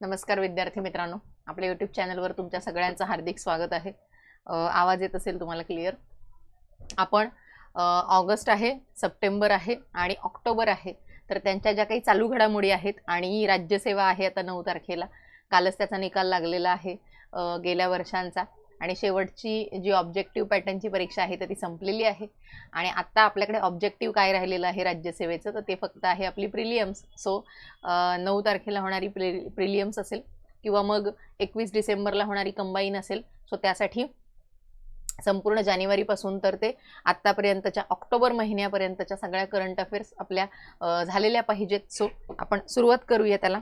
नमस्कार विद्यार्थी मित्रांनो. आपल्या यूट्यूब चॅनलवर तुमच्या सगळ्यांचं हार्दिक स्वागत आहे. आवाज येत असेल तुम्हाला क्लिअर आपण ऑगस्ट आहे सप्टेंबर आहे आणि ऑक्टोबर आहे. तर त्यांच्या ज्या काही चालू घडामोडी आहेत आणि राज्यसेवा आहे आता नऊ तारखेला कालच त्याचा निकाल लागलेला आहे गेल्या वर्षांचा. आणि शेवटची जी ऑब्जेक्टिव्ह पॅटर्नची परीक्षा आहे तर ती संपलेली आहे. आणि आत्ता आपल्याकडे ऑब्जेक्टिव्ह काय राहिलेलं आहे राज्यसेवेचं तर ते फक्त आहे आपली प्रिलियम्स सो नऊ तारखेला होणारी प्रि प्रिलियम्स असेल किंवा मग एकवीस डिसेंबरला होणारी कंबाईन असेल. सो त्यासाठी संपूर्ण जानेवारीपासून तर ते आत्तापर्यंतच्या ऑक्टोबर महिन्यापर्यंतच्या सगळ्या करंट अफेअर्स आपल्या झालेल्या पाहिजेत. सो आपण सुरुवात करूया त्याला.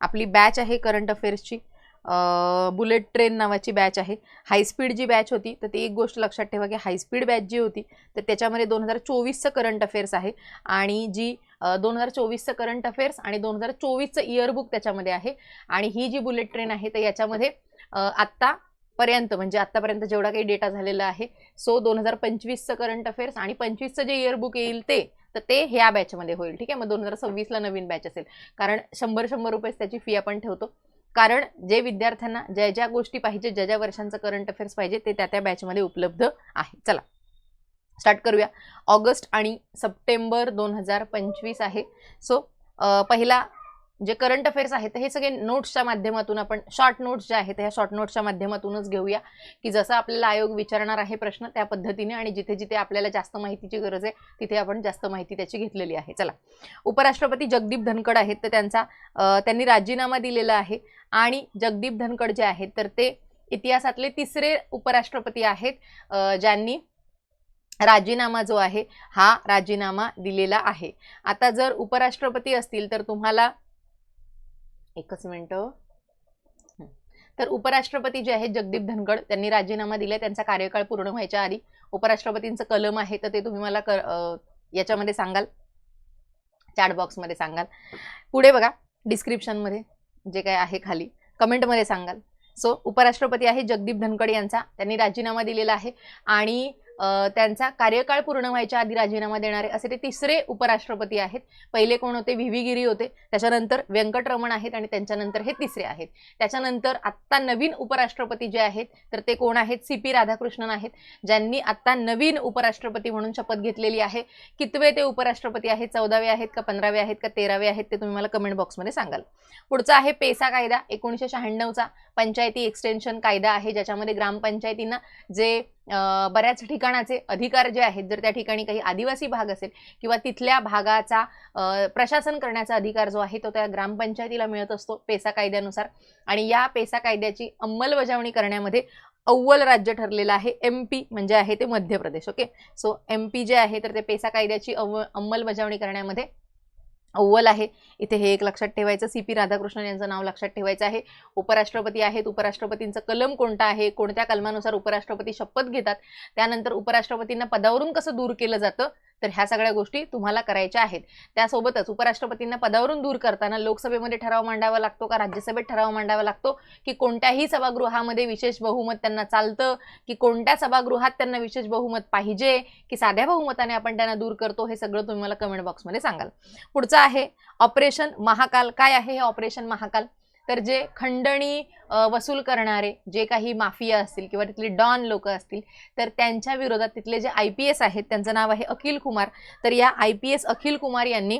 आपली बॅच आहे करंट अफेअर्सची बुलेट ट्रेन नावाची बॅच आहे. हायस्पीड जी बॅच होती तर ती एक गोष्ट लक्षात ठेवा की हायस्पीड बॅच जी होती तर त्याच्यामध्ये दोन हजार चोवीसचं करंट अफेअर्स आहे आणि जी दोन हजार चोवीसचं करंट अफेअर्स आणि दोन हजार चोवीसचं इयरबुक त्याच्यामध्ये आहे आणि ही जी बुलेट ट्रेन आहे तर याच्यामध्ये आत्ता आत्तापर्यंत म्हणजे आत्तापर्यंत जेवढा काही डेटा झालेला आहे सो दोन हजार पंचवीसचं करंट अफेअर्स आणि पंचवीसचं जे इयरबुक येईल ते तर ते ह्या बॅचमध्ये होईल. ठीक आहे? मग दोन हजार सव्वीसला नवीन बॅच असेल. कारण शंभर शंभर रुपयेच त्याची फी आपण ठेवतो. कारण जे विद्यार्थ्यांना ज्या ज्या गोष्टी पाहिजे ज्या ज्या वर्षांचं करंट अफेअर्स पाहिजे ते त्या त्या बॅचमध्ये उपलब्ध आहे. चला स्टार्ट करूया. ऑगस्ट आणि सप्टेंबर दोन हजार पंचवीस आहे. सो पहिला जे करंट अफेअर्स आहेत हे सगळे नोट्सच्या माध्यमातून आपण शॉर्ट नोट्स जे आहेत ह्या शॉर्ट नोट्सच्या माध्यमातूनच घेऊया. की जसं आपल्याला आयोग विचारणार आहे प्रश्न त्या पद्धतीने आणि जिथे जिथे आपल्याला जास्त माहितीची गरज आहे तिथे आपण जास्त माहिती त्याची घेतलेली आहे. चला. उपराष्ट्रपती जगदीप धनखड आहेत तर त्यांचा त्यांनी राजीनामा दिलेला आहे. आणि जगदीप धनखड जे आहेत तर ते इतिहासातले तिसरे उपराष्ट्रपती आहेत ज्यांनी राजीनामा जो आहे हा राजीनामा दिलेला आहे. आता जर उपराष्ट्रपती असतील तर तुम्हाला एकच मिनटं. तर उपराष्ट्रपती जे आहेत जगदीप धनगड त्यांनी राजीनामा दिला त्यांचा कार्यकाळ पूर्ण व्हायच्या आधी उपराष्ट्रपतींचं कलम आहे तर ते तुम्ही मला क याच्यामध्ये सांगाल? चॅट बॉक्समध्ये सांगाल? पुढे बघा डिस्क्रिप्शनमध्ये जे काय आहे खाली. कमेंटमध्ये सांगाल. सो उपराष्ट्रपती आहे जगदीप धनखड यांचा. त्यांनी राजीनामा दिलेला आहे. आणि त्यांचा कार्यकाळ पूर्ण व्हायच्या आधी राजीनामा देणारे असे ते तिसरे उपराष्ट्रपती आहेत. पहिले कोण होते? व्ही. व्ही. गिरी होते. त्याच्यानंतर व्यंकटरमण आहेत आणि त्यांच्यानंतर हे तिसरे आहेत. त्याच्यानंतर आत्ता नवीन उपराष्ट्रपती जे आहेत तर ते कोण आहेत? सी. पी. राधाकृष्णन आहेत. ज्यांनी आत्ता नवीन उपराष्ट्रपती म्हणून शपथ घेतलेली आहे. कितवे ते उपराष्ट्रपती आहेत? चौदावे आहेत का पंधरावे आहेत का तेरावे आहेत ते तुम्ही मला कमेंट बॉक्समध्ये सांगाल. पुढचा आहे पेसा कायदा. एकोणीसशे शहाण्णवचा पंचायती एक्सटेन्शन कायदा आहे ज्याच्यामध्ये ग्रामपंचायतींना जे बऱ्याच ठिकाणाचे अधिकार जे आहेत जर त्या ठिकाणी काही आदिवासी भाग असेल किंवा तिथल्या भागाचा प्रशासन करण्याचा अधिकार जो आहे तो त्या ग्रामपंचायतीला मिळत असतो पेसा कायद्यानुसार आणि या पेसा कायद्याची अंमलबजावणी करण्यामध्ये अव्वल राज्य ठरलेलं आहे एम पी म्हणजे आहे ते Madhya Pradesh okay? So M P जे आहे तर ते पेसा कायद्याची अव अंमलबजावणी करण्यामध्ये अव्वल आहे. इथे हे एक लक्षात ठेवायचं. सी पी राधाकृष्णन यांचं नाव लक्षात ठेवायचं आहे. उपराष्ट्रपती आहेत. उपराष्ट्रपतींचं कलम कोणता आहे? कोणत्या कलमानुसार उपराष्ट्रपती शपथ घेतात? त्यानंतर उपराष्ट्रपतींना पदावरून कसं दूर केलं जातं? तर ह्या सगळ्या गोष्टी तुम्हाला करायच्या आहेत. त्यासोबतच उपराष्ट्रपतींना पदावरून दूर करताना लोकसभेमध्ये ठराव मांडावा लागतो का? राज्यसभेत ठराव मांडावा लागतो की कोणत्याही सभागृहामध्ये विशेष बहुमत त्यांना चालतं? की कोणत्या सभागृहात त्यांना विशेष बहुमत पाहिजे? की साध्या बहुमताने आपण त्यांना दूर करतो? हे सगळं तुम्ही मला कमेंट बॉक्समध्ये सांगाल. पुढचं आहे ऑपरेशन महाकाल. काय आहे हे ऑपरेशन महाकाल? तर जे खंडणी वसूल करणारे जे काही माफिया असतील किंवा तिथले डॉन लोक असतील तर त्यांच्या विरोधात तिथले जे आय पी एस आहेत त्यांचं नाव आहे अखिल कुमार. तर या I P S Akhil Kumar यांनी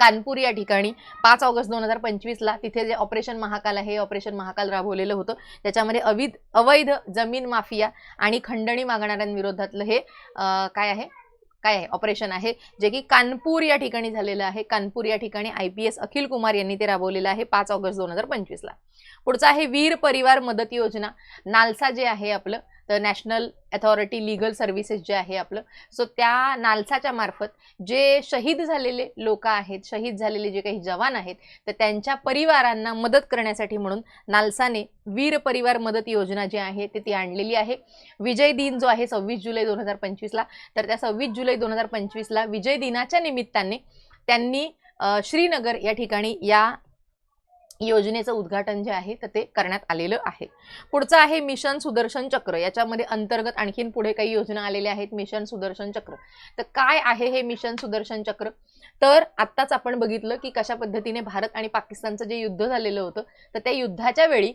कानपूर या ठिकाणी पाच ऑगस्ट दोन हजार पंचवीसला तिथे जे ऑपरेशन महाकाल आहे हे ऑपरेशन महाकाल राबवलेलं होतं. त्याच्यामध्ये अविध अवैध जमीन माफिया आणि खंडणी मागणाऱ्यांविरोधातलं हे काय आहे? काय आहे? ऑपरेशन आहे जे की कानपूर या ठिकाणी झालेलं आहे. कानपूर या ठिकाणी I P S Akhil Kumar यांनी ते राबवलेलं आहे पाच ऑगस्ट दोन हजार पंचवीसला. पुढचं आहे वीर परिवार मदत योजना. नालसा जे आहे आपलं तर नॅशनल अथॉरिटी लिगल सर्व्हिसेस जे आहे आपलं. सो त्या नालसाच्या मार्फत जे शहीद झालेले लोक आहेत शहीद झालेले जे काही जवान आहेत तर त्यांच्या परिवारांना मदत करण्यासाठी म्हणून नालसाने वीर परिवार मदत योजना जी आहे ते ती आणलेली आहे. विजय दिन जो आहे सव्वीस जुलै दोन हजार पंचवीसला तर त्या सव्वीस जुलै दोन हजार पंचवीसला विजय दिनाच्या निमित्ताने त्यांनी श्रीनगर या ठिकाणी या योजनेचं उद्घाटन जे आहे तर ते करण्यात आलेलं आहे. पुढचं आहे मिशन सुदर्शन चक्र. याच्यामध्ये अंतर्गत आणखीन पुढे काही योजना आलेल्या आहेत मिशन सुदर्शन चक्र. तर काय आहे हे मिशन सुदर्शन चक्र? तर आत्ताच आपण बघितलं की कशा पद्धतीने भारत आणि पाकिस्तानचं जे युद्ध झालेलं होतं तर त्या युद्धाच्या वेळी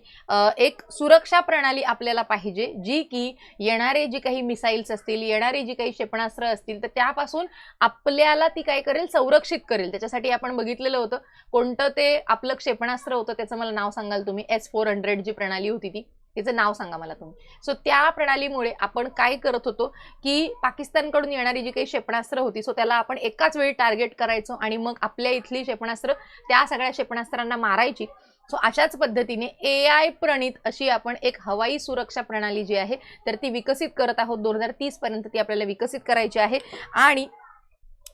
एक सुरक्षा प्रणाली आपल्याला पाहिजे जी की येणारे जी काही मिसाईल्स असतील येणारे जी काही क्षेपणास्त्र असतील तर त्यापासून आपल्याला ती काय करेल? संरक्षित करेल. त्याच्यासाठी आपण बघितलेलं होतं कोणतं ते आपलं क्षेपणास्त्र होतं त्याचं मला नाव सांगाल तुम्ही? एस फोर हंड्रेड जी प्रणाली होती ती. तिचं नाव सांगा मला तुम्ही. सो त्या प्रणालीमुळे आपण काय करत होतो की पाकिस्तानकडून येणारी जी काही क्षेपणास्त्र होती सो त्याला आपण एकाच वेळी टार्गेट करायचो आणि मग आपल्या इथली क्षेपणास्त्र त्या सगळ्या क्षेपणास्त्रांना मारायची. सो अशाच पद्धतीने ए आय प्रणित अशी आपण एक हवाई सुरक्षा प्रणाली जी आहे तर ती विकसित करत आहोत. दोन हजार तीसपर्यंत ती आपल्याला विकसित करायची आहे. आणि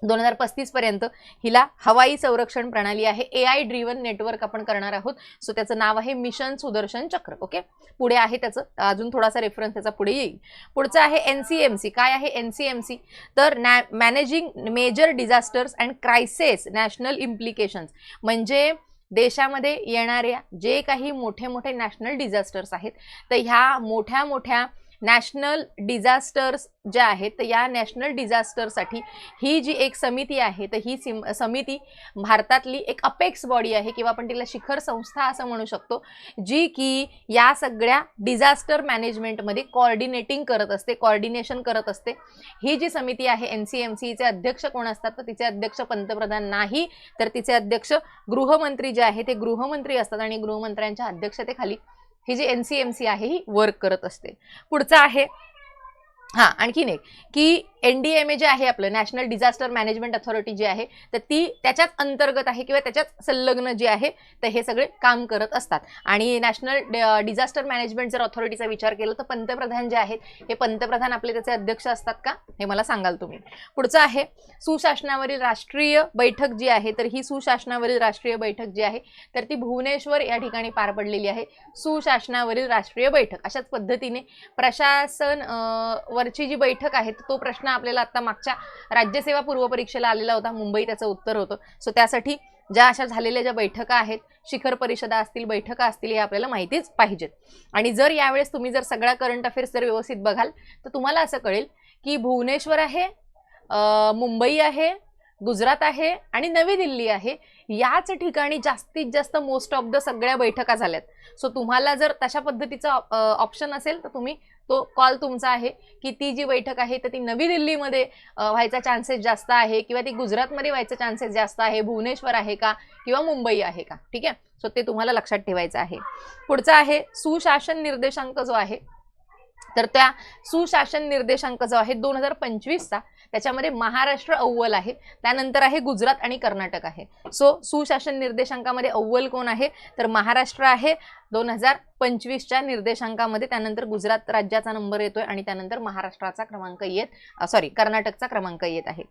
दोन हजार पस्तीसपर्यंत हिला हवाई संरक्षण प्रणाली आहे ए आय ड्रिव्हन नेटवर्क आपण करणार आहोत. सो त्याचं नाव आहे मिशन सुदर्शन चक्र ओके पुढे आहे त्याचं अजून थोडासा रेफरन्स त्याचा पुढे येईल. पुढचं आहे एन सी एम सी काय आहे एन सी एम सी तर नॅ managing major disasters and crises national implications म्हणजे देशामध्ये येणाऱ्या जे काही मोठे मोठे नॅशनल डिझास्टर्स आहेत तर ह्या मोठ्या मोठ्या नॅशनल डिझास्टर्स ज्या आहेत तर या नॅशनल डिझास्टरसाठी ही जी एक समिती आहे तर ही सिम समिती भारतातली एक अपेक्स बॉडी आहे किंवा आपण तिला शिखर संस्था असं म्हणू शकतो जी की या सगळ्या डिझास्टर मॅनेजमेंटमध्ये कॉर्डिनेटिंग करत असते कॉर्डिनेशन करत असते. ही जी समिती आहे एन सी एम सीचे अध्यक्ष कोण असतात तर तिचे अध्यक्ष पंतप्रधान नाही तर तिचे अध्यक्ष गृहमंत्री जे आहे ते गृहमंत्री असतात आणि गृहमंत्र्यांच्या अध्यक्षतेखाली ही जी एन सी एम सी आहे ही वर्क करत असते. पुढचं आहे हां आणखीन एक की एन डी एम ए जे आहे आपलं नॅशनल डिझास्टर मॅनेजमेंट अथॉरिटी जी आहे तर ती त्याच्याच अंतर्गत आहे किंवा त्याच्याच संलग्न जे आहे तर हे सगळे काम करत असतात. आणि नॅशनल डिझास्टर मॅनेजमेंट जर अथॉरिटीचा विचार केला तर पंतप्रधान जे आहेत हे पंतप्रधान आपले त्याचे अध्यक्ष असतात का? हे मला सांगाल तुम्ही. पुढचं आहे सुशासनावरील राष्ट्रीय बैठक जी आहे तर ही सुशासनावरील राष्ट्रीय बैठक जी आहे तर ती भुवनेश्वर या ठिकाणी पार पडलेली आहे. सुशासनावरील राष्ट्रीय बैठक अशाच पद्धतीने प्रशासन वरची जी बैठक आहे तो प्रश्न आपल्याला आता मागच्या राज्यसेवा पूर्व परीक्षेला आलेला होता मुंबई त्याचं उत्तर होतं. सो त्यासाठी ज्या अशा झालेल्या ज्या बैठका आहेत शिखर परिषदा असतील बैठका असतील हे आपल्याला माहितीच पाहिजेत. आणि जर यावेळेस तुम्ही जर सगळ्या करंट अफेअर्स जर व्यवस्थित बघाल तर तुम्हाला असं कळेल की भुवनेश्वर आहे मुंबई आहे गुजरात आहे आणि नवी दिल्ली आहे याच ठिकाणी जास्तीत जास्त मोस्ट ऑफ द सगळ्या बैठका झाल्यात. सो तुम्हाला जर तशा पद्धतीचा ऑप्शन असेल तर तुम्ही तो कॉल तुमचा आहे की ती जी बैठक आहे तर ती नवी दिल्लीमध्ये व्हायचा चान्सेस जास्त आहे किंवा ती गुजरातमध्ये व्हायचा चान्सेस जास्त आहे भुवनेश्वर आहे का किंवा मुंबई आहे का? ठीक आहे? सो ते तुम्हाला लक्षात ठेवायचं आहे. पुढचं आहे सुशासन निर्देशांक जो आहे तर त्या सुशासन निर्देशांक जो आहे दोन हजार पंचवीसचा त्याच्यामध्ये महाराष्ट्र अव्वल आहे. त्यानंतर आहे गुजरात आणि कर्नाटक आहे. सो सुशासन निर्देशांकामध्ये अव्वल कोण आहे? तर महाराष्ट्र आहे. दोन हजार पंचवीसच्या निर्देशांकामध्ये त्यानंतर गुजरात राज्याचा नंबर येतोय आणि त्यानंतर महाराष्ट्राचा क्रमांक येत सॉरी कर्नाटकचा क्रमांक येत आहे.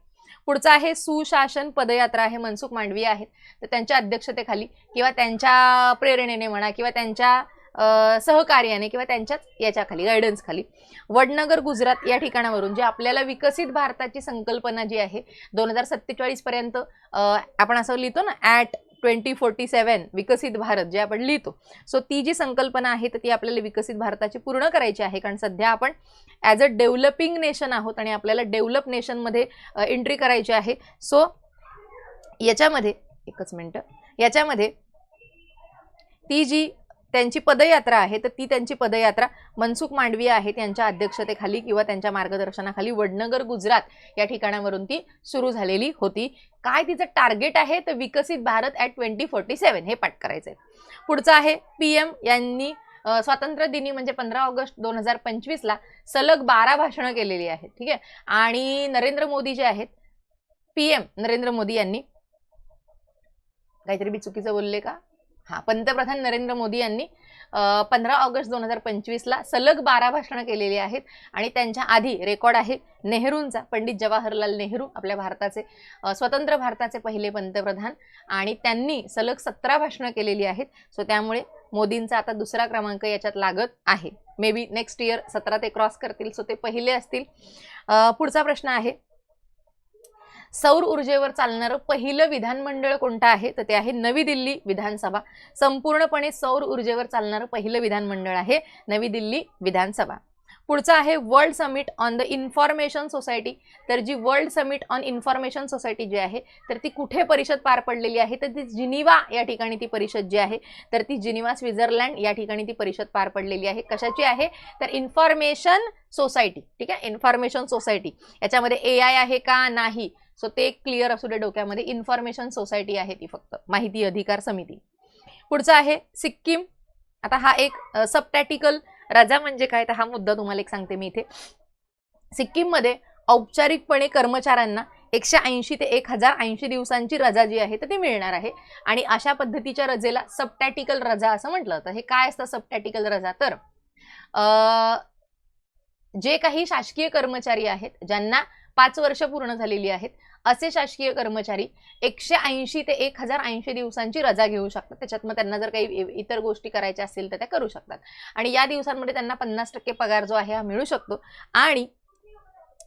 पुढचा आहे सुशासन पदयात्रा आहे मनसुख मांडवी आहेत. तर त्यांच्या अध्यक्षतेखाली किंवा त्यांच्या प्रेरणेने म्हणा किंवा त्यांच्या सहकार्याने किंवा त्यांच्याच याच्याखाली गायडन्स खाली. वडनगर गुजरात या ठिकाणावरून जे आपल्याला विकसित भारताची संकल्पना जी आहे दोन हजार सत्तेचाळीस पर्यंत आपण असं लिहितो ना ॲट ट्वेंटी फोर्टी सेवन विकसित भारत जे आपण लिहितो. सो ती जी संकल्पना आहे तर ती आपल्याला विकसित भारताची पूर्ण करायची आहे. कारण सध्या आपण ॲज अ डेव्हलपिंग नेशन आहोत आणि आपल्याला डेव्हलप नेशनमध्ये एंट्री करायची आहे. सो याच्यामध्ये एकच मिनटं. याच्यामध्ये ती जी त्यांची पदयात्रा आहे तर ती त्यांची पदयात्रा मनसुख मांडवी आहेत यांच्या अध्यक्षतेखाली किंवा त्यांच्या मार्गदर्शनाखाली वडनगर गुजरात या ठिकाणावरून ती सुरू झालेली होती. काय तिचं टार्गेट आहे? तर Viksit Bharat at twenty forty seven हे पाठ करायचं आहे पुढचं आहे पी एम यांनी स्वातंत्र्य दिनी म्हणजे पंधरा ऑगस्ट दोन हजार पंचवीसला सलग बारा भाषणं केलेली आहेत ठीक आहे? आणि नरेंद्र मोदी जे आहेत पी एम नरेंद्र मोदी यांनी काहीतरी मी चुकीचं बोलले का? हां पंतप्रधान नरेंद्र मोदी यांनी पंधरा ऑगस्ट दोन हजार पंचवीसला सलग बारा भाषणं केलेली आहेत आणि त्यांच्या आधी रेकॉर्ड आहे नेहरूंचा पंडित जवाहरलाल नेहरू आपल्या भारताचे स्वतंत्र भारताचे पहिले पंतप्रधान. आणि त्यांनी सलग सतरा भाषणं केलेली आहेत सो त्यामुळे मोदींचा आता दुसरा क्रमांक याच्यात लागत आहे. मे बी नेक्स्ट इयर सतरा ते क्रॉस करतील सो ते पहिले असतील. पुढचा प्रश्न आहे सौर ऊर्जेवर चालणारं पहिलं विधानमंडळ कोणतं आहे? तर ते आहे नवी दिल्ली विधानसभा. संपूर्णपणे सौर ऊर्जेवर चालणारं पहिलं विधानमंडळ आहे नवी दिल्ली विधानसभा. पुढचं आहे world summit on the information society. तर जी world summit on information society जी आहे तर ती कुठे परिषद पार पडलेली आहे? तर ती जिनिवा या ठिकाणी ती परिषद जी आहे तर ती जिनिवा स्वित्झर्लंड या ठिकाणी ती परिषद पार पडलेली आहे. कशाची आहे? तर इन्फॉर्मेशन सोसायटी. ठीक आहे? Information society. याच्यामध्ये ए आय आहे का? नाही. सो ते क्लिअर असू दे डोक्यामध्ये. इन्फॉर्मेशन सोसायटी आहे ती फक्त. माहिती अधिकार समिती. पुढचं आहे सिक्कीम. आता हा एक सबटॅटिकल रजा म्हणजे काय? तर हा मुद्दा तुम्हाला एक सांगते मी इथे. सिक्कीममध्ये औपचारिकपणे कर्मचाऱ्यांना एकशे ऐंशी ते एक हजार ऐंशी दिवसांची रजा जी आहे तर ती मिळणार आहे. आणि अशा पद्धतीच्या रजेला सबटॅटिकल रजा असं म्हटलं तर हे काय असतं सबटॅटिकल रजा? तर अं, जे काही शासकीय कर्मचारी आहेत ज्यांना पाच वर्ष पूर्ण झालेली आहेत. असे शासकीय कर्मचारी एकशे ऐंशी ते एक हजार ऐंशी दिवसांची रजा घेऊ शकतात. त्याच्यात मग त्यांना जर काही इतर गोष्टी करायच्या असतील तर त्या करू शकतात. आणि या दिवसांमध्ये त्यांना पन्नास टक्के पगार जो आहे हा मिळू शकतो. आणि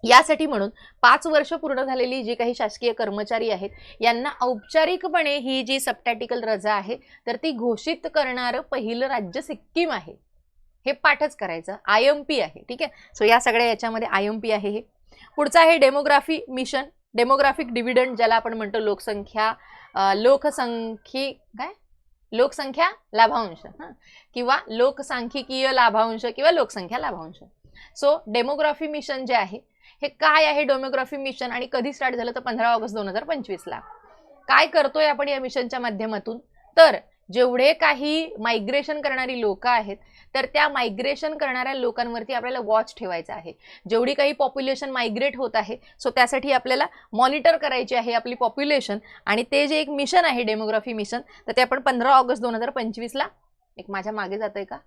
यासाठी म्हणून पाच वर्ष पूर्ण झालेली जी काही शासकीय कर्मचारी आहेत यांना औपचारिकपणे ही जी सबटॅटिकल रजा आहे तर ती घोषित करणारं पहिलं राज्य सिक्कीम आहे. हे पाठच करायचं. आय एम पी आहे. ठीक आहे? सो या सगळ्या याच्यामध्ये आय एम पी आहे हे. पुढचं आहे डेमोग्राफी मिशन. डेमोग्राफिक डिव्हिडंड ज्याला आपण म्हणतो लोकसंख्या लोकसंख्ये काय? लोकसंख्या लाभांश किंवा लोकसांख्यिकीय लाभांश किंवा लोकसंख्या लाभांश. सो डेमोग्राफी मिशन जे आहे हे काय आहे डेमोग्राफी मिशन? आणि कधी स्टार्ट झालं? तर पंधरा ऑगस्ट दोन हजार पंचवीसला. काय करतोय आपण या मिशनच्या माध्यमातून? तर जेवढे काही मायग्रेशन करणारी लोक आहेत तर त्या मायग्रेशन करणाऱ्या लोकांवरती आपल्याला वॉच ठेवायचा आहे. जेवढी काही पॉप्युलेशन मायग्रेट होत आहे सो त्यासाठी आपल्याला मॉनिटर करायची आहे आपली पॉप्युलेशन आणि ते जे एक मिशन आहे डेमोग्राफी मिशन तर ते आपण पंधरा ऑगस्ट दोन हजार पंचवीसला एक माझ्या मागे जात आहे का?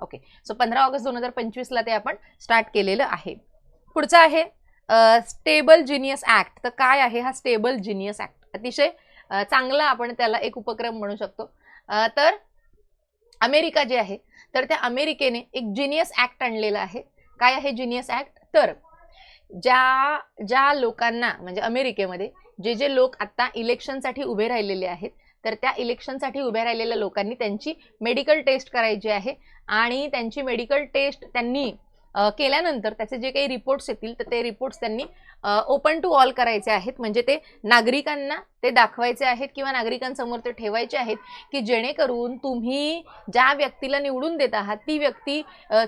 ओके सो पंधरा ऑगस्ट दोन हजार पंचवीसला ते आपण स्टार्ट केलेलं आहे. पुढचं आहे स्टेबल जिनियस ॲक्ट तर काय आहे हा स्टेबल जिनियस ॲक्ट अतिशय चांगला आपण त्याला एक उपक्रम म्हणू शकतो. तर अमेरिका जे आहे तर त्या अमेरिकेने एक जिनियस ॲक्ट आणलेला आहे. काय आहे जिनियस ॲक्ट तर ज्या ज्या लोकांना म्हणजे अमेरिकेमध्ये जे जे लोक आत्ता इलेक्शनसाठी उभे राहिलेले आहेत तर त्या इलेक्शनसाठी उभ्या राहिलेल्या लोकांनी त्यांची मेडिकल टेस्ट करायची आहे आणि त्यांची मेडिकल टेस्ट त्यांनी केल्यानंतर त्याचे जे काही रिपोर्ट्स येतील तर ते रिपोर्ट्स त्यांनी ओपन टू ऑल करायचे आहेत. म्हणजे ते नागरिकांना ते दाखवायचे आहेत किंवा नागरिकांसमोर ते ठेवायचे आहेत की जेणेकरून तुम्ही ज्या व्यक्तीला निवडून देत आहात ती व्यक्ती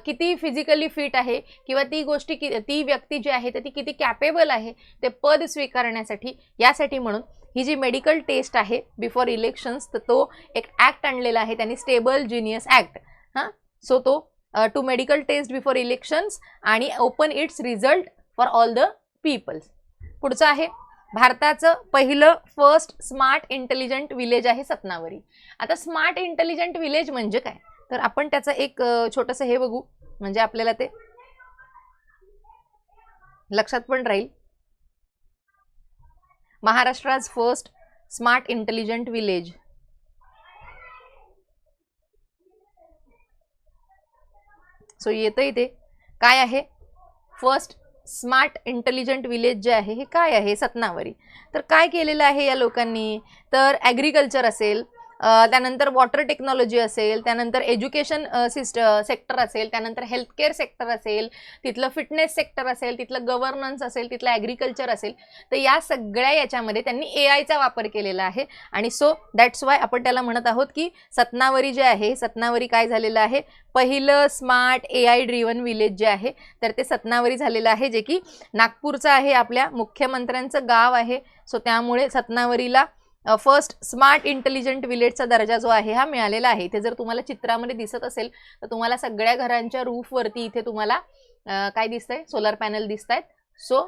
किती फिजिकली फिट आहे किंवा ती गोष्टी कि ती व्यक्ती जी आहे तर ती किती कॅपेबल आहे ते पद स्वीकारण्यासाठी यासाठी म्हणून ही जी मेडिकल टेस्ट आहे बिफोर इलेक्शन्स तर तो एक ॲक्ट आणलेला आहे त्यांनी स्टेबल जिनियस ॲक्ट हां? सो तो to medical test before elections आणि open its result for all the peoples पुढचं आहे भारताचं पहिलं फर्स्ट स्मार्ट इंटेलिजंट विलेज आहे सत्नावरी आता स्मार्ट इंटेलिजंट विलेज म्हणजे काय? तर आपण त्याचं एक छोटंसं हे बघू. म्हणजे आपल्याला ते लक्षात पण राहील. Maharashtra's first smart intelligent village so येतं इथे काय आहे? फर्स्ट स्मार्ट इंटेलिजंट विलेज जे आहे हे काय आहे? सत्नावरी. तर काय केलेलं आहे या लोकांनी? तर ॲग्रिकल्चर असेल त्यानंतर वॉटर टेक्नॉलॉजी असेल त्यानंतर एज्युकेशन सिस्ट सेक्टर असेल त्यानंतर हेल्थकेअर सेक्टर असेल तिथलं फिटनेस सेक्टर असेल तिथलं गव्हर्नन्स असेल तिथलं ॲग्रिकल्चर असेल तर या सगळ्या याच्यामध्ये त्यांनी ए आयचा वापर केलेला आहे. आणि सो दॅट्स वाय आपण त्याला म्हणत आहोत की सत्नावरी जे आहे सत्नावरी काय झालेलं आहे? पहिलं smart A I driven village जे आहे तर ते सत्नावरी झालेलं आहे जे की नागपूरचं आहे आपल्या मुख्यमंत्र्यांचं गाव आहे. सो त्यामुळे सत्नावरीला फर्स्ट स्मार्ट इंटेलिजंट विलेजचा दर्जा जो आहे हा मिळालेला आहे. इथे जर तुम्हाला चित्रामध्ये दिसत असेल तर तुम्हाला सगळ्या घरांच्या रूफवरती इथे तुम्हाला काय काय दिसतंय? सोलर पॅनल दिसत आहेत सो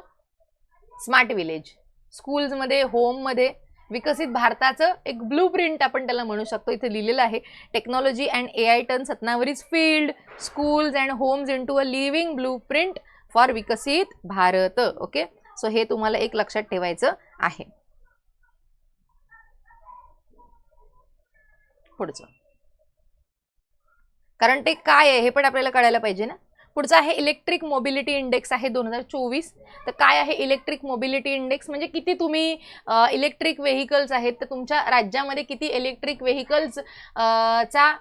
स्मार्ट विलेज स्कूल्समध्ये होममध्ये विकसित भारताचं एक ब्लू प्रिंट आपण त्याला म्हणू शकतो. इथे लिहिलेलं आहे technology and A I turn Satnavari's field schools and homes into a living blueprint for Viksit Bharat. Okay so हे तुम्हाला एक लक्षात ठेवायचं आहे. पुढचं. कारण ते काय आहे हे पण आपल्याला कळायला पाहिजे ना. पुढचं आहे इलेक्ट्रिक मोबिलिटी इंडेक्स आहे दोन हजार चोवीस. तर काय आहे इलेक्ट्रिक मोबिलिटी इंडेक्स म्हणजे किती तुम्ही इलेक्ट्रिक व्हेकल्स आहेत तर तुमच्या राज्यामध्ये किती इलेक्ट्रिक व्हेकल्स चा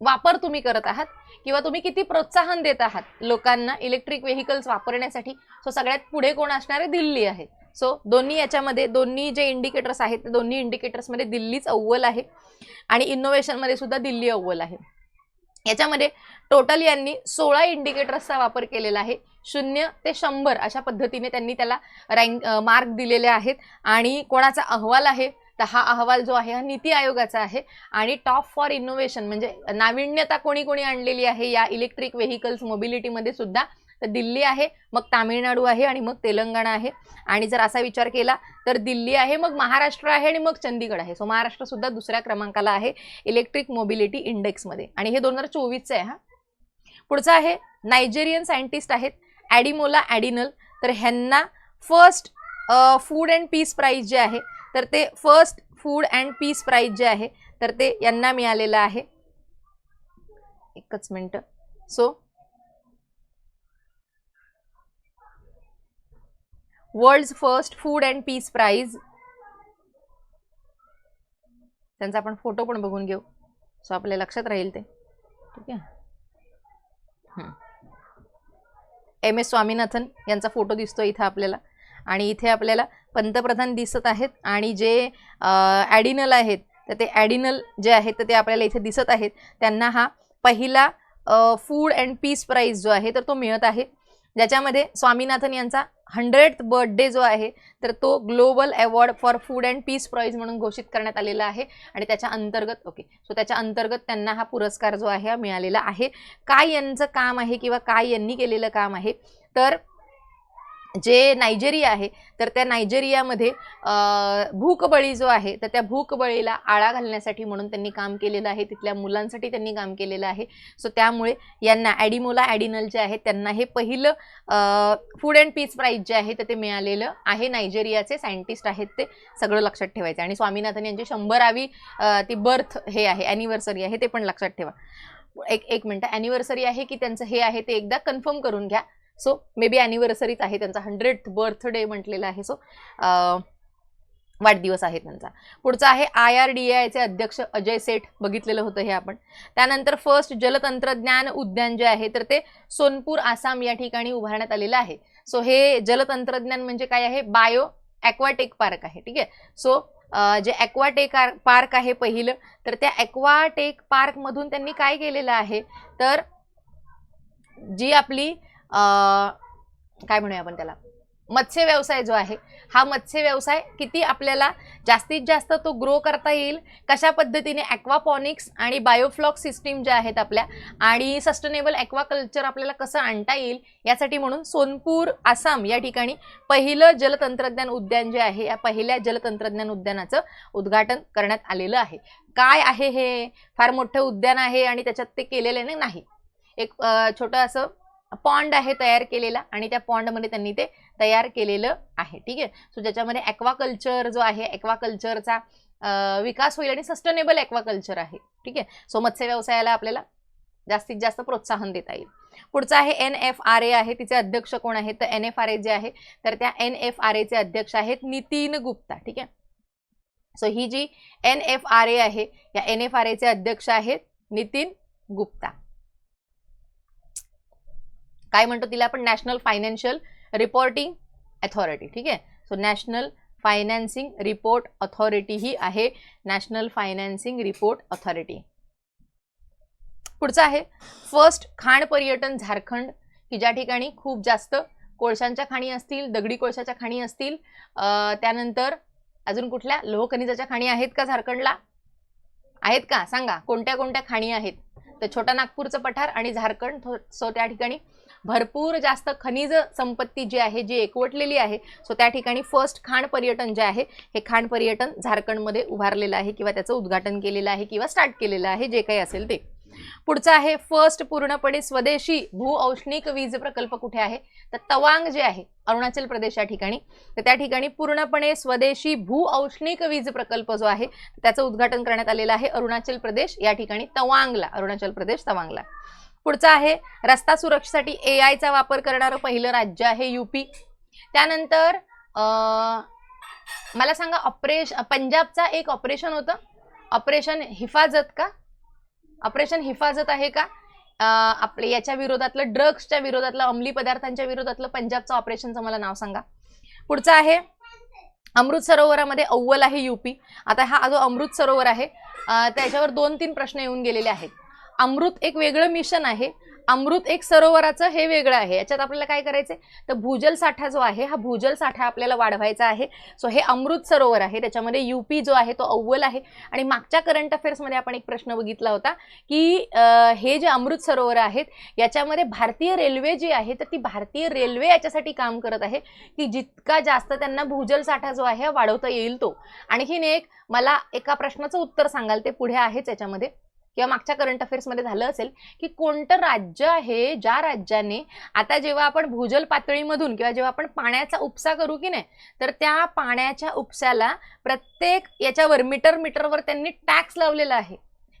वापर तुम्ही करत आहात? किंवा तुम्ही किती प्रोत्साहन देत आहात लोकांना इलेक्ट्रिक व्हेकल्स वापरण्यासाठी? सो सगळ्यात पुढे कोण असणारे दिल्ली आहे. सो दोन्ही याच्यामध्ये दोन्ही जे इंडिकेटर्स आहेत ते दोन्ही इंडिकेटर्समध्ये दिल्लीच अव्वल आहे. आणि इनोव्हेशनमध्ये सुद्धा दिल्ली अव्वल आहे. याच्यामध्ये टोटल यांनी सोळा इंडिकेटर्सचा वापर केलेला आहे. शून्य ते शंभर अशा पद्धतीने त्यांनी त्याला रँक मार्क दिलेले आहेत. आणि कोणाचा अहवाल आहे तर हा अहवाल जो आहे हा नीती आयोगाचा आहे. आणि टॉप फॉर इनोव्हेशन म्हणजे नाविन्यता कोणी कोणी आणलेली आहे या इलेक्ट्रिक व्हेकल्स मोबिलिटीमध्ये सुद्धा. तर दिल्ली आहे मग तामिळनाडू आहे आणि मग तेलंगणा आहे. आणि जर असा विचार केला तर दिल्ली आहे मग महाराष्ट्र आहे आणि मग चंदीगड आहे. सो महाराष्ट्रसुद्धा दुसऱ्या क्रमांकाला आहे इलेक्ट्रिक मोबिलिटी इंडेक्समध्ये आणि हे दोन हजार चोवीसचं आहे हा. पुढचं आहे नायजेरियन सायंटिस्ट आहेत ॲडिमोला ॲडिनल तर ह्यांना first food and peace prize जे आहे तर ते first food and peace prize जे आहे तर ते यांना मिळालेलं आहे. एकच मिनटं. So world first food and peace prize त्यांचा आपण फोटो पण बघून घेऊ. सो आपल्या लक्षात राहील ते. ठीक आहे? एम एस स्वामीनाथन यांचा फोटो दिसतो इथं आपल्याला. आणि इथे आपल्याला पंतप्रधान दिसत आहेत आणि जे ॲडिनल आहेत तर ते ॲडिनल जे आहेत तर ते आपल्याला इथे दिसत आहेत. त्यांना हा पहिला फूड अँड पीस प्राईज जो आहे तर तो मिळत आहे. ज्याच्यामध्ये स्वामीनाथन यांचा हंड्रेड बर्थडे जो आहे तर तो global award for food and peace prize म्हणून घोषित करण्यात आलेला आहे आणि त्याच्या अंतर्गत ओके सो त्याच्या अंतर्गत त्यांना हा पुरस्कार जो आहे हा मिळालेला आहे. काय यांचं काम आहे किंवा काय यांनी केलेलं काम आहे तर जे नायजेरिया आहे तर त्या नायजेरियामध्ये भूकबळी जो आहे तर त्या भूकबळीला आळा घालण्यासाठी म्हणून त्यांनी काम केलेलं आहे तिथल्या मुलांसाठी त्यांनी काम केलेलं आहे. सो त्यामुळे यांना ॲडिमोला ॲडिनल जे आहे त्यांना हे पहिलं फूड अँड पीस प्राईज जे आहे तर ते मिळालेलं आहे. नायजेरियाचे सायंटिस्ट आहेत ते सगळं लक्षात ठेवायचं. आणि स्वामीनाथन यांची शंभरावी ती बर्थ हे आहे ॲनिव्हर्सरी आहे ते पण लक्षात ठेवा. एक एक मिनटं ॲनिव्हर्सरी आहे की त्यांचं हे आहे ते एकदा कन्फर्म करून घ्या. सो मे बी ॲनिव्हर्सरीच आहे त्यांचा. हंड्रेड बर्थडे म्हटलेला आहे. सो वाढदिवस आहे त्यांचा. पुढचा आहे आय आर डी आयचे अध्यक्ष अजय सेठ. बघितलेलं होतं हे आपण. त्यानंतर फर्स्ट जलतंत्रज्ञान उद्यान जे आहे तर ते सोनपूर आसाम या ठिकाणी उभारण्यात आलेलं आहे. सो हे जलतंत्रज्ञान म्हणजे काय आहे? बायो ॲक्वाटेक पार्क आहे. ठीक आहे? सो जे ॲक्वाटेक पार्क आहे पहिलं तर त्या ॲक्वाटेक पार्कमधून त्यांनी काय केलेलं आहे? तर जी आपली काय म्हणूया आपण त्याला? मत्स्य व्यवसाय जो आहे हा मत्स्य व्यवसाय किती आपल्याला जास्तीत जास्त तो ग्रो करता येईल? कशा पद्धतीने ॲक्वापॉनिक्स आणि बायोफ्लॉक सिस्टीम ज्या आहेत आपल्या आणि सस्टेनेबल ॲक्वाकल्चर आपल्याला कसं आणता येईल? यासाठी म्हणून सोनपूर आसाम या ठिकाणी पहिलं जलतंत्रज्ञान उद्यान जे आहे या पहिल्या जलतंत्रज्ञान उद्यानाचं उद्घाटन करण्यात आलेलं आहे. काय आहे हे? फार मोठं उद्यान आहे आणि त्याच्यात ते केलेले नाही. एक छोटं असं पॉन्ड आहे तयार केलेला आणि त्या पॉन्डमध्ये त्यांनी ते तयार केलेलं आहे. ठीक आहे? सो ज्याच्यामध्ये ॲक्वाकल्चर जो आहे ॲक्वाकल्चरचा विकास होईल आणि सस्टेनेबल ॲक्वाकल्चर आहे. ठीक आहे? सो मत्स्य व्यवसायाला आपल्याला जास्तीत जास्त प्रोत्साहन देता येईल. पुढचं आहे एन एफ आर ए आहे. तिचे अध्यक्ष कोण आहेत? तर एन एफ आर ए जे आहे तर त्या एन एफ आर एचे अध्यक्ष आहेत नितीन गुप्ता. ठीक आहे? सो ही जी एन एफ आर ए आहे या एन एफ आर एचे अध्यक्ष आहेत नितीन गुप्ता. काय म्हणतो तिला आपण? नॅशनल फायनान्शियल रिपोर्टिंग अथॉरिटी ठीक आहे? So national financing report authority ही आहे. नॅशनल फायनान्सिंग रिपोर्ट अथॉरिटी पुढचं आहे. फर्स्ट खाण पर्यटन झारखंड की ज्या ठिकाणी खूप जास्त कोळशांच्या खाणी असतील दगडी कोळशाच्या खाणी असतील त्यानंतर अजून कुठल्या? लोहखनिजाच्या खाणी आहेत का झारखंडला? आहेत का? सांगा. कोणत्या कोणत्या खाणी आहेत? तर छोटा नागपूरचं पठार आणि झारखंड सो त्या ठिकाणी भरपूर जास्त खनिज संपत्ती जी आहे जी एकवटलेली आहे सो त्या ठिकाणी फर्स्ट खाण पर्यटन जे आहे हे खाण पर्यटन झारखंडमध्ये उभारलेलं आहे किंवा त्याचं उद्घाटन केलेलं आहे किंवा स्टार्ट केलेलं आहे जे काही असेल ते. पुढचं आहे फर्स्ट पूर्णपणे स्वदेशी भूऔष्णिक वीज प्रकल्प कुठे आहे? तर तवांग जे आहे अरुणाचल प्रदेश या ठिकाणी. तर त्या ठिकाणी पूर्णपणे स्वदेशी भूऔष्णिक वीज प्रकल्प जो आहे त्याचं उद्घाटन करण्यात आलेलं आहे अरुणाचल प्रदेश या ठिकाणी तवांगला अरुणाचल प्रदेश तवांगला. पुढचं आहे रस्ता सुरक्षेसाठी ए आयचा वापर करणारं पहिलं राज्य आहे युपी त्यानंतर मला सांगा ऑपरेश पंजाबचा एक ऑपरेशन होतं. ऑपरेशन हिफाजत का? ऑपरेशन हिफाजत आहे का? आपले याच्या विरोधातलं ड्रग्सच्या विरोधातलं अंमली पदार्थांच्या विरोधातलं पंजाबचं ऑपरेशनचं मला नाव सांगा. पुढचं आहे अमृत सरोवरामध्ये अव्वल आहे युपी आता हा जो अमृत सरोवर आहे त्याच्यावर दोन तीन प्रश्न येऊन गेलेले आहेत. अमृत एक वेगळं मिशन आहे. अमृत एक सरोवराचं हे वेगळं आहे. याच्यात आपल्याला काय करायचंय? तर भूजल साठा जो आहे हा भूजल साठा आपल्याला वाढवायचा आहे. सो हे अमृत सरोवर आहे. त्याच्यामध्ये यूपी जो आहे तो अव्वल आहे. आणि मागच्या करंट अफेअर्समध्ये आपण एक प्रश्न बघितला होता की हे जे अमृत सरोवर आहेत याच्यामध्ये भारतीय रेल्वे जी आहे तर ती भारतीय रेल्वे याच्यासाठी काम करत आहे की जितका जास्त त्यांना भूजल साठा जो आहे हा वाढवता येईल तो. आणखीन एक मला एका प्रश्नाचं उत्तर सांगाल ते पुढे आहेच याच्यामध्ये. किंवा मागच्या करंट अफेअर्समध्ये झालं असेल की कोणतं राज्य आहे ज्या राज्याने आता जेव्हा आपण भूजल पातळीमधून किंवा जेव्हा आपण पाण्याचा उपसा करू की नाही तर त्या पाण्याच्या उपसाला प्रत्येक याच्यावर मीटर मीटरवर त्यांनी टॅक्स लावलेला आहे.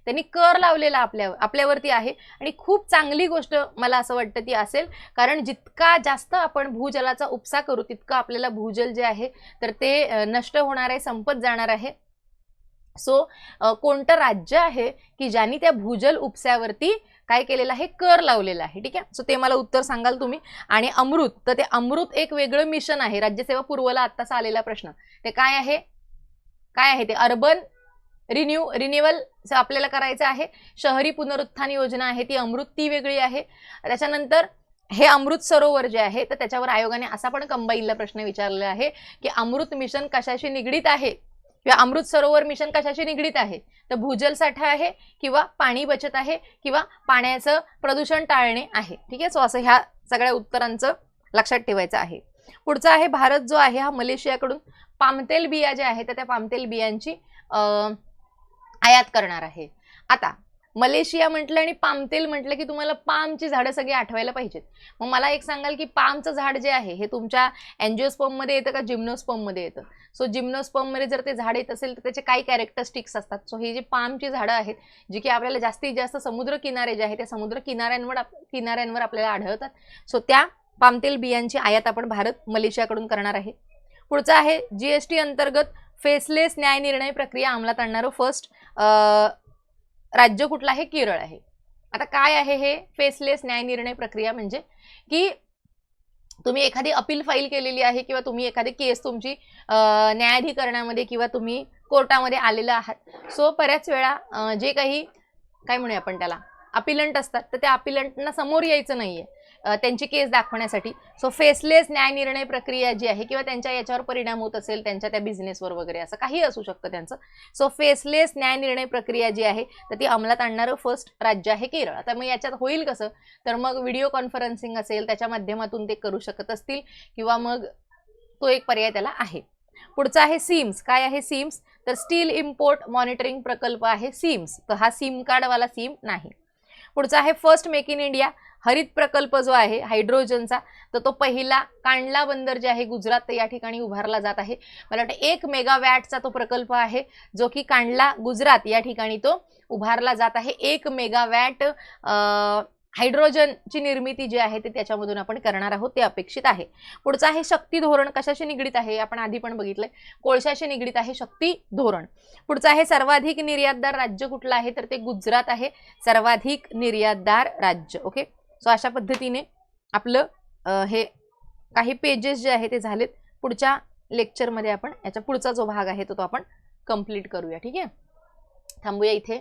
त्यांनी कर लावलेला आपल्या आपल्यावरती आहे. आणि खूप चांगली गोष्ट मला असं वाटतं ती असेल कारण जितका जास्त आपण भूजलाचा उपसा करू तितकं आपल्याला भूजल जे आहे तर ते नष्ट होणार आहे संपत जाणार आहे. सो कोणतं राज्य आहे की ज्यांनी त्या भूजल उपसावरती काय केलेलं आहे? कर लावलेला आहे. ठीक आहे? सो ते मला उत्तर सांगाल तुम्ही. आणि अमृत तर ते अमृत एक वेगळं मिशन आहे. राज्यसेवा पूर्वला आत्ताचा आलेला प्रश्न. ते काय आहे? काय आहे ते? अर्बन रिन्यू रिन्युअल आपल्याला करायचं आहे. शहरी पुनरुत्थान योजना आहे. ती अमृत ती वेगळी आहे. त्याच्यानंतर हे अमृत सरोवर जे आहे तर त्याच्यावर आयोगाने असा पण कंबाईनला प्रश्न विचारलेला आहे की अमृत मिशन कशाशी निगडीत आहे? किंवा अमृत सरोवर मिशन कशाशी निगडीत आहे? तर भूजल साठा आहे किंवा पाणी बचत आहे किंवा पाण्याचं प्रदूषण टाळणे आहे. ठीक आहे? सो असं ह्या सगळ्या उत्तरांचं लक्षात ठेवायचं आहे. पुढचा आहे भारत जो आहे हा मलेशियाकडून पामतेल बिया ज्या आहेत तर त्या पामतेल बियांची आयात करणार आहे. आता मलेशिया म्हटलं आणि पामतेल म्हटलं की तुम्हाला पामची झाडं सगळी आठवायला पाहिजेत. मग मला एक सांगाल की पामचं झाड जे आहे हे तुमच्या अँजिओस्पर्ममध्ये येतं का जिम्नोस्पममध्ये येतं? सो जिम्नोस्पममध्ये जर ते झाड येत असेल तर त्याचे काही कॅरेक्टरिस्टिक्स असतात. सो ही जी पामची झाडं आहेत जी की आपल्याला जास्तीत जास्त समुद्र किनारे जे आहेत त्या समुद्र किनाऱ्यांवर आप- किनाऱ्यांवर आपल्याला आढळतात. सो त्या पामतेल बियांची आयात आपण भारत मलेशियाकडून करणार आहे. पुढचं आहे जी एस टी अंतर्गत फेसलेस न्याय निर्णय प्रक्रिया अंमलात आणणारं फर्स्ट राज्य कुठलं आहे? केरळ आहे. आता काय आहे हे? फेसलेस न्याय निर्णय प्रक्रिया म्हणजे की तुम्ही एखादी अपील फाईल केलेली आहे किंवा तुम्ही एखादी केस तुमची न्यायाधिकरणामध्ये किंवा तुम्ही कोर्टामध्ये आलेला आहात. सो बऱ्याच वेळा जे काही काय म्हणूया आपण त्याला अपिलंट असतात तर त्या अपिलंटना समोर यायचं नाहीये. त्यांची केस दाखवण्यासाठी. सो फेसलेस न्याय निर्णय प्रक्रिया जी आहे किंवा त्यांच्या याच्यावर परिणाम होत असेल त्यांच्या त्या बिझनेसवर वगैरे असं काही असू शकतं त्यांचं. सो फेसलेस न्याय निर्णय प्रक्रिया जी आहे तर ती अंमलात आणणारं फर्स्ट राज्य आहे केरळ. आता मग याच्यात होईल कसं? तर मग व्हिडिओ कॉन्फरन्सिंग असेल त्याच्या माध्यमातून ते करू शकत असतील किंवा मग तो एक पर्याय त्याला आहे. पुढचा आहे सीम्स. काय आहे सीम्स? तर स्टील इम्पोर्ट मॉनिटरिंग प्रकल्प आहे सीम्स. तर हा सिम कार्डवाला सिम नाही. पुढचा आहे फर्स्ट मेक इन इंडिया हरित प्रकल्प जो आहे हायड्रोजनचा तर तो पहिला कांडला बंदर जे आहे गुजरात या ठिकाणी उभारला जात आहे. मला वाटतं एक मेगावॅटचा तो प्रकल्प आहे जो की कांडला गुजरात या ठिकाणी तो उभारला जात आहे. एक मेगावॅट हायड्रोजनची निर्मिती जी आहे ती त्याच्यामधून आपण करणार आहोत ते अपेक्षित आहे. पुढचं आहे शक्ती धोरण कशाशी निगडीत आहे आपण आधी पण बघितलंय. कोळशाशी निगडीत आहे शक्ती धोरण. पुढचं आहे सर्वाधिक निर्यातदार राज्य कुठलं आहे तर ते गुजरात आहे. सर्वाधिक निर्यातदार राज्य ओके? सो अशा पद्धतीने आपलं हे काही पेजेस जे आहे ते झालेत. पुढच्या लेक्चरमध्ये आपण याचा पुढचा जो भाग आहे तो तो आपण कंप्लीट करूया ठीक आहे? थांबूया इथे.